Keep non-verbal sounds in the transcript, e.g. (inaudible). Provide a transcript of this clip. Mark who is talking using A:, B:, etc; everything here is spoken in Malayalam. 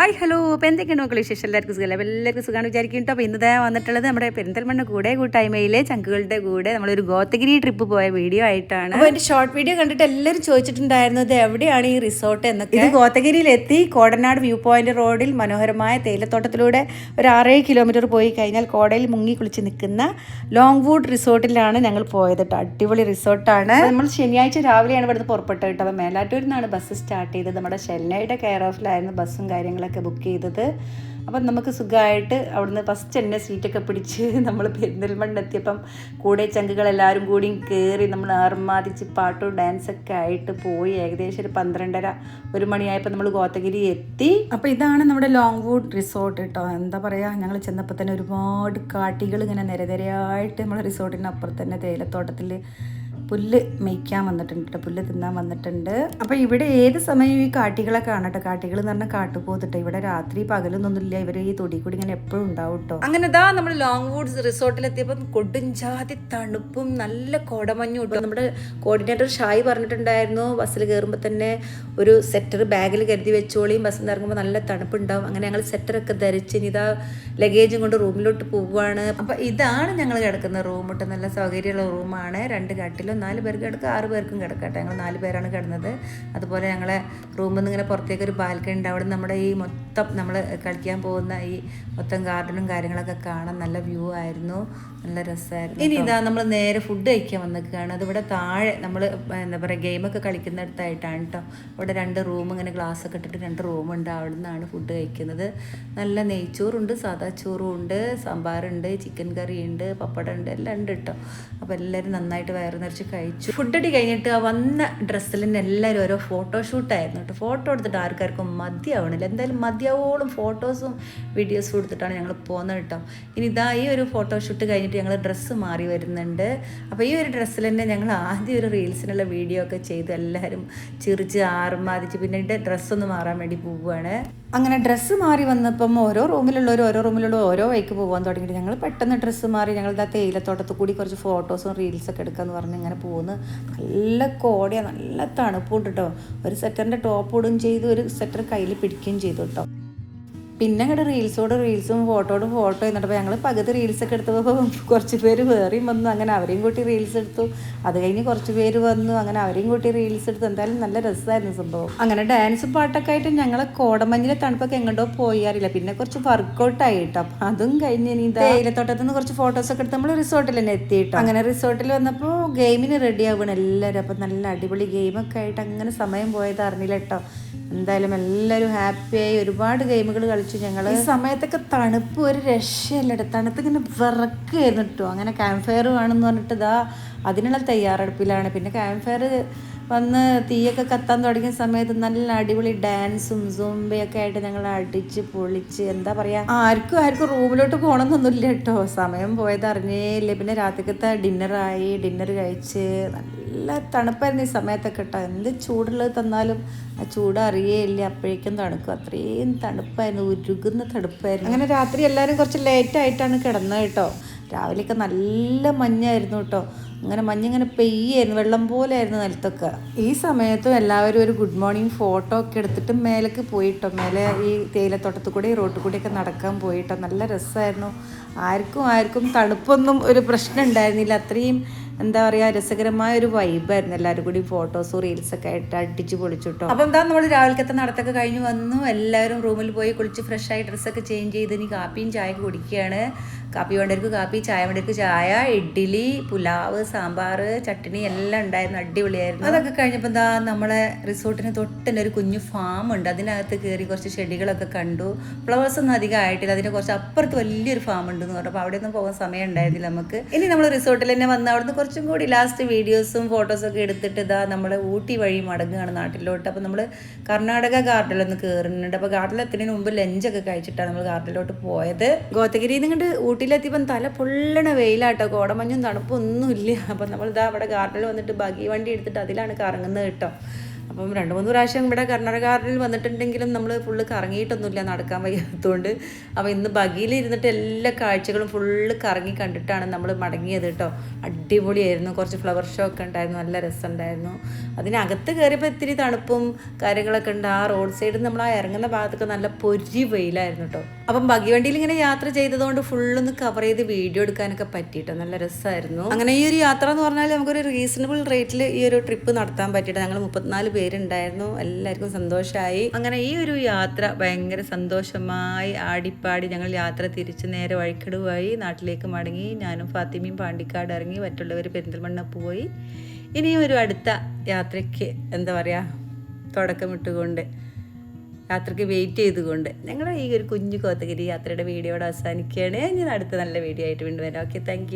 A: Hi hello. അപ്പോൾ എന്തൊക്കെയാണ് മക്കൾ വിശേഷം? എല്ലാവർക്കും സുഖമല്ല അപ്പോൾ എല്ലാവർക്കും സുഖമാണ് വിചാരിക്കും കേട്ടോ. അപ്പോൾ ഇന്നത്തെ വന്നിട്ടുള്ളത് നമ്മുടെ പെരിന്തൽമണ്ണ കൂടെ കൂട്ടായ്മയിലെ ചങ്കുകളുടെ കൂടെ നമ്മളൊരു ഗോത്തഗിരി ട്രിപ്പ് പോയ വീഡിയോ ആയിട്ടാണ്.
B: അപ്പോൾ എന്റെ ഷോർട്ട് വീഡിയോ കണ്ടിട്ട് എല്ലാവരും ചോദിച്ചിട്ടുണ്ടായിരുന്നു ഇത് എവിടെയാണ് ഈ റിസോർട്ട് എന്നൊക്കെ?
A: ഇത് ഗോത്തഗിരിയിലെത്തി കോടനാട് വ്യൂ പോയിന്റ് റോഡിൽ മനോഹരമായ തേയിലത്തോട്ടത്തിലൂടെ ഒരു ആറേഴ് കിലോമീറ്റർ പോയി കഴിഞ്ഞാൽ കോടയിൽ മുങ്ങി കുളിച്ച് നിൽക്കുന്ന ലോങ് വുഡ് റിസോർട്ടിലാണ് ഞങ്ങൾ പോയത് കേട്ടോ അടിപൊളി റിസോർട്ടാണ് നമ്മൾ ശനിയാഴ്ച രാവിലെയാണ് ഇവിടുന്ന് പുറപ്പെട്ടത് കേട്ടോ അപ്പോൾ മേലാറ്റൂരിൽ നിന്നാണ് ബസ് സ്റ്റാർട്ട് ചെയ്തത്. നമ്മുടെ ഷെൽനയുടെ കെയർ ഓഫിലായിരുന്നു ബസ്സും കാര്യങ്ങളൊക്കെ. ബുക്ക് ചെയ്തത്. അപ്പം നമുക്ക് സുഖമായിട്ട് അവിടുന്ന് ഫസ്റ്റ് തന്നെ സീറ്റൊക്കെ പിടിച്ച് (laughs) നമ്മൾ പെരിന്തൽമണ്ണ എത്തിയപ്പം കൂടെ ചങ്കുകൾ എല്ലാവരും കൂടിയും കയറി നമ്മൾ ആർമാദിച്ച് പാട്ടും ഡാൻസൊക്കെ ആയിട്ട് പോയി. ഏകദേശം ഒരു പന്ത്രണ്ടര ഒരു മണിയായപ്പോൾ നമ്മൾ ഗോത്തഗിരി എത്തി. അപ്പോൾ ഇതാണ് നമ്മുടെ ലോങ് വുഡ് റിസോർട്ട് കേട്ടോ എന്താ പറയുക ഞങ്ങൾ ചെന്നപ്പോൾ തന്നെ ഒരുപാട് കാട്ടികൾ ഇങ്ങനെ നിരനിരയായിട്ട് നമ്മുടെ റിസോർട്ടിന് അപ്പുറത്ത് തന്നെ തേയിലത്തോട്ടത്തിൽ പുല്ല് മേയ്ക്കാൻ വന്നിട്ടുണ്ട് കേട്ടോ പുല്ല് തിന്നാൻ വന്നിട്ടുണ്ട്. അപ്പോൾ ഇവിടെ ഏത് സമയവും ഈ കാട്ടികളെ കാണട്ടെ? കാട്ടികൾ എന്ന് പറഞ്ഞാൽ കാട്ടുപോത്തിട്ട്? ഇവിടെ രാത്രി പകലൊന്നുമില്ല. ഇവർ ഈ തൊടി കൂടി ഇങ്ങനെ എപ്പോഴും ഉണ്ടാവും കേട്ടോ
B: അങ്ങനെ ഇതാ നമ്മൾ ലോങ് വുഡ്സ് റിസോർട്ടിലെത്തിയപ്പോൾ കൊടുഞ്ചാതി തണുപ്പും നല്ല കോടമഞ്ഞും ഇട്ടു. നമ്മുടെ കോർഡിനേറ്റർ ഷായി പറഞ്ഞിട്ടുണ്ടായിരുന്നു ബസ്സിൽ കയറുമ്പോൾ തന്നെ ഒരു സെറ്റർ ബാഗിൽ കരുതി വെച്ചോളിയും ബസ്സിൽ നിന്ന് ഇറങ്ങുമ്പോൾ നല്ല തണുപ്പുണ്ടാവും. അങ്ങനെ ഞങ്ങൾ സെറ്ററൊക്കെ ധരിച്ച് ഇനി ഇതാ ലഗേജും കൊണ്ട് റൂമിലോട്ട് പോവുകയാണ് അപ്പോൾ ഇതാണ് ഞങ്ങൾ കിടക്കുന്ന റൂം കേട്ടോ നല്ല സൗകര്യമുള്ള റൂമാണ് രണ്ട് കട്ടിലും നാല് പേർക്ക് കിടക്കുക ആറ് പേർക്കും കിടക്കട്ടെ. ഞങ്ങൾ നാല് പേരാണ് കിടന്നത്. അതുപോലെ ഞങ്ങളെ റൂമിൽ നിന്ന് ഇങ്ങനെ പുറത്തേക്ക് ഒരു ബാൽക്കണി ഉണ്ട്. അവിടെ നമ്മുടെ ഈ മൊത്തം നമ്മൾ കളിക്കാൻ പോകുന്ന ഈ മൊത്തം ഗാർഡനും കാര്യങ്ങളൊക്കെ കാണാൻ നല്ല വ്യൂ ആയിരുന്നു. നല്ല രസമായിരുന്നു ഇനി ഇതാ നമ്മൾ നേരെ ഫുഡ് കഴിക്കാൻ വന്നിരിക്കുകയാണ്. അതിവിടെ താഴെ നമ്മൾ എന്താ പറയുക ഗെയിമൊക്കെ കളിക്കുന്നിടത്തായിട്ടാണ് കേട്ടോ. അവിടെ രണ്ട് റൂം ഇങ്ങനെ ഗ്ലാസ് ഒക്കെ ഇട്ടിട്ട് രണ്ട് റൂമുണ്ട് അവിടെ നിന്നാണ് ഫുഡ് കഴിക്കുന്നത്. നല്ല നെയ്ച്ചോറുണ്ട് സാദാ ചോറും ഉണ്ട് സാമ്പാറുണ്ട് ചിക്കൻ കറി ഉണ്ട് പപ്പടം ഉണ്ട് എല്ലാം ഉണ്ട് കേട്ടോ. അപ്പോൾ എല്ലാവരും നന്നായിട്ട് വയറ് നിറച്ച് കഴിച്ചു. ഫുഡ് അടി കഴിഞ്ഞിട്ട് വന്ന ഡ്രസ്സിൽ എല്ലാവരും ഓരോ ഫോട്ടോഷൂട്ടായിരുന്നു കേട്ടോ ഫോട്ടോ എടുത്തിട്ട് ആർക്കാർക്കും മതിയാവണില്ല. എന്തായാലും മതിയാവോളം ഫോട്ടോസും വീഡിയോസും എടുത്തിട്ടാണ് ഞങ്ങൾ പോകുന്നത് കേട്ടോ ഇനി ഇതാ ഈ ഒരു ഫോട്ടോഷൂട്ട് കഴിഞ്ഞിട്ട് ഞങ്ങൾ ഡ്രസ്സ് മാറി വരുന്നുണ്ട്. അപ്പോൾ ഈ ഒരു ഡ്രസ്സിൽ തന്നെ ഞങ്ങൾ ആദ്യം ഒരു റീൽസിനുള്ള വീഡിയോ ഒക്കെ ചെയ്തു എല്ലാവരും ചിറിച്ച് ആർമാതിച്ച് പിന്നെ ഇതിന്റെ ഡ്രസ്സൊന്ന് മാറാൻ വേണ്ടി പോവുകയാണ് അങ്ങനെ ഡ്രസ്സ് മാറി വന്നപ്പം ഓരോ റൂമിലുള്ളവർ ഓരോ റൂമിലുള്ള ഓരോ വൈക്ക് പോകാൻ തുടങ്ങിയിട്ട് ഞങ്ങൾ പെട്ടെന്ന് ഡ്രസ്സ് മാറി ഞങ്ങളുടെ ആ തേയിലത്തോട്ടത്തിൽ കൂടി കുറച്ച് ഫോട്ടോസും റീൽസൊക്കെ എടുക്കാമെന്ന് പറഞ്ഞ് ഇങ്ങനെ പോകുന്നു നല്ല കോടയാണ് നല്ല തണുപ്പുണ്ട് കേട്ടോ ഒരു സെറ്ററിന്റെ ടോപ്പ് ഇടുകയും ചെയ്തു ഒരു സെറ്റർ കയ്യിൽ പിടിക്കുകയും ചെയ്തു കേട്ടോ പിന്നെ അങ്ങോട്ട് റീൽസോട് റീൽസും ഫോട്ടോട് ഫോട്ടോ എന്നിട്ടപ്പോൾ ഞങ്ങൾ പകുതി റീൽസൊക്കെ എടുത്തപ്പോൾ (laughs) കുറച്ച് പേര് വേറെയും വന്നു. അങ്ങനെ അവരെയും കൂട്ടി റീൽസ് എടുത്തു. അത് കഴിഞ്ഞ് കുറച്ച് പേര് വന്നു. അങ്ങനെ അവരെയും കൂട്ടി റീൽസ് എടുത്തു. എന്തായാലും നല്ല രസമായിരുന്നു സംഭവം. അങ്ങനെ ഡാൻസും പാട്ടൊക്കെ ആയിട്ട് ഞങ്ങൾ കോടമഞ്ഞിലെ തണുപ്പൊക്കെ എങ്ങോട്ടോ പോയി അറിയില്ല. പിന്നെ കുറച്ച് വർക്കൗട്ട് ആയിട്ടോ. അപ്പം അതും കഴിഞ്ഞ് ഇനി തേയിലത്തോട്ടത്തിൽ നിന്ന് കുറച്ച് ഫോട്ടോസൊക്കെ എടുത്ത് നമ്മൾ റിസോർട്ടിൽ തന്നെ എത്തിയിട്ടോ. അങ്ങനെ റിസോർട്ടിൽ വന്നപ്പോൾ ഗെയിമിന് റെഡി ആവുകയാണ് എല്ലാവരും. അപ്പം നല്ല അടിപൊളി ഗെയിമൊക്കെ ആയിട്ട് അങ്ങനെ സമയം പോയത് അറിഞ്ഞില്ല കേട്ടോ എന്തായാലും എല്ലാവരും ഹാപ്പിയായി ഒരുപാട് ഗെയിമുകൾ കളിച്ചു ഞങ്ങൾ ഈ സമയത്തൊക്കെ തണുപ്പ് ഒരു രക്ഷയല്ല തണുപ്പ് തണുത്ത് ഇങ്ങനെ വിറക്കായിരുന്നു കേട്ടോ അങ്ങനെ ക്യാമ്പ് ഫയർ വേണമെന്ന് പറഞ്ഞിട്ട് ഇതാ അതിനുള്ള തയ്യാറെടുപ്പിലാണ്. പിന്നെ ക്യാമ്പ് ഫയർ വന്ന് തീയൊക്കെ കത്താൻ തുടങ്ങിയ സമയത്ത് നല്ല അടിപൊളി ഡാൻസും സൂംബയൊക്കെ ആയിട്ട് ഞങ്ങൾ അടിച്ച് പൊളിച്ച് എന്താ പറയുക ആർക്കും ആർക്കും റൂമിലോട്ട് പോകണമെന്നൊന്നുമില്ല കേട്ടോ സമയം പോയത് അറിഞ്ഞേ ഇല്ല. പിന്നെ രാത്രിക്കത്തെ ഡിന്നറായി ഡിന്നർ കഴിച്ച് നല്ല തണുപ്പായിരുന്നു ഈ സമയത്തൊക്കെ കേട്ടോ എന്ത് ചൂടുള്ളത് തന്നാലും ആ ചൂട് അറിയേയില്ല. അപ്പോഴേക്കും തണുക്കും. അത്രയും തണുപ്പായിരുന്നു. ഉരുകുന്ന തണുപ്പായിരുന്നു. അങ്ങനെ രാത്രി എല്ലാവരും കുറച്ച് ലേറ്റായിട്ടാണ് കിടന്നത് കേട്ടോ. രാവിലെയൊക്കെ നല്ല മഞ്ഞായിരുന്നു കേട്ടോ. അങ്ങനെ മഞ്ഞിങ്ങനെ പെയ്യായിരുന്നു. വെള്ളം പോലെ ആയിരുന്നു നിലത്തൊക്കെ. ഈ സമയത്തും എല്ലാവരും ഒരു ഗുഡ് മോർണിംഗ് ഫോട്ടോ ഒക്കെ എടുത്തിട്ട് മേലേക്ക് പോയിട്ടോ. മേലെ ഈ തേയിലത്തോട്ടത്തിൽ കൂടി ഈ റോട്ടിൽ കൂടെയൊക്കെ നടക്കാൻ പോയിട്ടോ. നല്ല രസമായിരുന്നു. ആർക്കും ആർക്കും തണുപ്പൊന്നും ഒരു പ്രശ്നം ഉണ്ടായിരുന്നില്ല. അത്രയും എന്താ പറയുക രസകരമായ ഒരു വൈബായിരുന്നു എല്ലാവരും കൂടി ഫോട്ടോസും റീൽസൊക്കെ ആയിട്ട് അടിച്ച് പൊളിച്ചിട്ടോ. അപ്പം എന്താ നമ്മൾ രാവിലത്തെ നടത്തൊക്കെ കഴിഞ്ഞ് വന്നു. എല്ലാവരും റൂമിൽ പോയി കുളിച്ച് ഫ്രഷ് ഫ്രഷായി ഡ്രസ്സൊക്കെ ചേഞ്ച് ചെയ്ത് ഇനി കാപ്പിയും ചായയൊക്കെ കുടിക്കുകയാണ്. കാപ്പി വേണ്ടവർക്ക് കാപ്പി ചായ വേണ്ടവർക്ക് ചായ ഇഡ്ഡലി പുലാവ് സാമ്പാർ ചട്ടിണി എല്ലാം ഉണ്ടായിരുന്നു. അടിപൊളിയായിരുന്നു. അതൊക്കെ കഴിഞ്ഞപ്പോൾ എന്താ നമ്മളെ റിസോർട്ടിന് തൊട്ടന്നെ ഒരു കുഞ്ഞു ഫാം ഉണ്ട്. അതിനകത്ത് കയറി കുറച്ച് ചെടികളൊക്കെ കണ്ടു. ഫ്ലവേഴ്സ് ഒന്നും അധികം ആയിട്ടില്ല. അതിന് കുറച്ച് അപ്പുറത്ത് വലിയൊരു ഫാം ഉണ്ടെന്ന് പറഞ്ഞപ്പോൾ അവിടെ ഒന്നും പോകാൻ സമയം ഉണ്ടായിരുന്നില്ല നമുക്ക്. ഇനി നമ്മൾ റിസോർട്ടിൽ തന്നെ വന്ന് അവിടുന്ന് കുറച്ചും കൂടി ലാസ്റ്റ് വീഡിയോസും ഫോട്ടോസൊക്കെ എടുത്തിട്ട് ഇതാ നമ്മൾ ഊട്ടി വഴി മടങ്ങുകയാണ് നാട്ടിലോട്ട്. അപ്പോൾ നമ്മൾ കർണാടക ഗാർഡനിലൊന്ന് കയറുന്നുണ്ട് അപ്പോൾ ഗാർഡനിൽ എത്തുന്നതിന് മുമ്പ് ലഞ്ചൊക്കെ കഴിച്ചിട്ടാണ് നമ്മൾ ഗാർഡനിലോട്ട് പോയത്. ഗോത്തഗിരിയിൽ നിന്ന് കണ്ട് ഊട്ടിയിലെത്തിയപ്പം തല പൊള്ളണ വെയിലാട്ടോ. കോടമഞ്ഞും തണുപ്പൊന്നുമില്ല അപ്പം നമ്മൾ ഇതാ അവിടെ ഗാർഡനിൽ വന്നിട്ട് ബഗി വണ്ടി എടുത്തിട്ട് അതിലാണ് കറങ്ങുന്നത് കേട്ടോ. അപ്പം രണ്ട് മൂന്ന് പ്രാവശ്യം ഇവിടെ കർണാടക ഗാർഡനിൽ വന്നിട്ടുണ്ടെങ്കിലും നമ്മൾ ഫുള്ള് കറങ്ങിയിട്ടൊന്നുമില്ല നടക്കാൻ വയ്യാത്തതുകൊണ്ട്. അപ്പം ഇന്ന് ബഗിയിൽ ഇരുന്നിട്ട് എല്ലാ കാഴ്ചകളും ഫുള്ള് കറങ്ങി കണ്ടിട്ടാണ് നമ്മൾ മടങ്ങിയത് കേട്ടോ. അടിപൊളിയായിരുന്നു. കുറച്ച് ഫ്ലവർ ഷോ ഒക്കെ ഉണ്ടായിരുന്നു. നല്ല രസമുണ്ടായിരുന്നു. അതിനകത്ത് കയറിയപ്പോൾ ഇത്തിരി തണുപ്പും കാര്യങ്ങളൊക്കെ ഉണ്ട്. ആ റോഡ് സൈഡിൽ നമ്മൾ ആ ഇറങ്ങുന്ന ഭാഗത്തൊക്കെ നല്ല പൊരി വെയിലായിരുന്നു കേട്ടോ. അപ്പം വണ്ടിയിൽ ഇങ്ങനെ യാത്ര ചെയ്തതുകൊണ്ട് ഫുള്ളൊന്ന് കവർ ചെയ്ത് വീഡിയോ എടുക്കാനൊക്കെ പറ്റിയിട്ട്? നല്ല രസമായിരുന്നു അങ്ങനെ ഈ ഒരു യാത്ര എന്ന് പറഞ്ഞാൽ നമുക്കൊരു റീസണബിൾ റേറ്റിൽ ഈ ഒരു ട്രിപ്പ് നടത്താൻ പറ്റിയിട്ട്? ഞങ്ങൾ മുപ്പത്തിനാല് പേരുണ്ടായിരുന്നു. എല്ലാവർക്കും സന്തോഷമായി അങ്ങനെ ഈ ഒരു യാത്ര ഭയങ്കര സന്തോഷമായി. ആടിപ്പാടി ഞങ്ങൾ യാത്ര തിരിച്ച് നേരെ വഴിക്കടുവായി. നാട്ടിലേക്ക് മടങ്ങി. ഞാനും ഫാത്തിമയും പാണ്ടിക്കാട് ഇറങ്ങി. മറ്റുള്ളവർ പെരിന്തൽമണ്ണ പോയി. ഇനിയും ഒരു അടുത്ത യാത്രയ്ക്ക് എന്താ പറയുക തുടക്കമിട്ടുകൊണ്ട് യാത്രയ്ക്ക് വെയിറ്റ് ചെയ്തുകൊണ്ട് ഞങ്ങളുടെ ഈ ഒരു കുഞ്ഞു കോത്തഗിരി യാത്രയുടെ വീഡിയോയുടെ അവസാനിക്കുകയാണ്. ഞാൻ അടുത്ത നല്ല വീഡിയോ ആയിട്ട് വീണ്ടും വരാം. Okay thank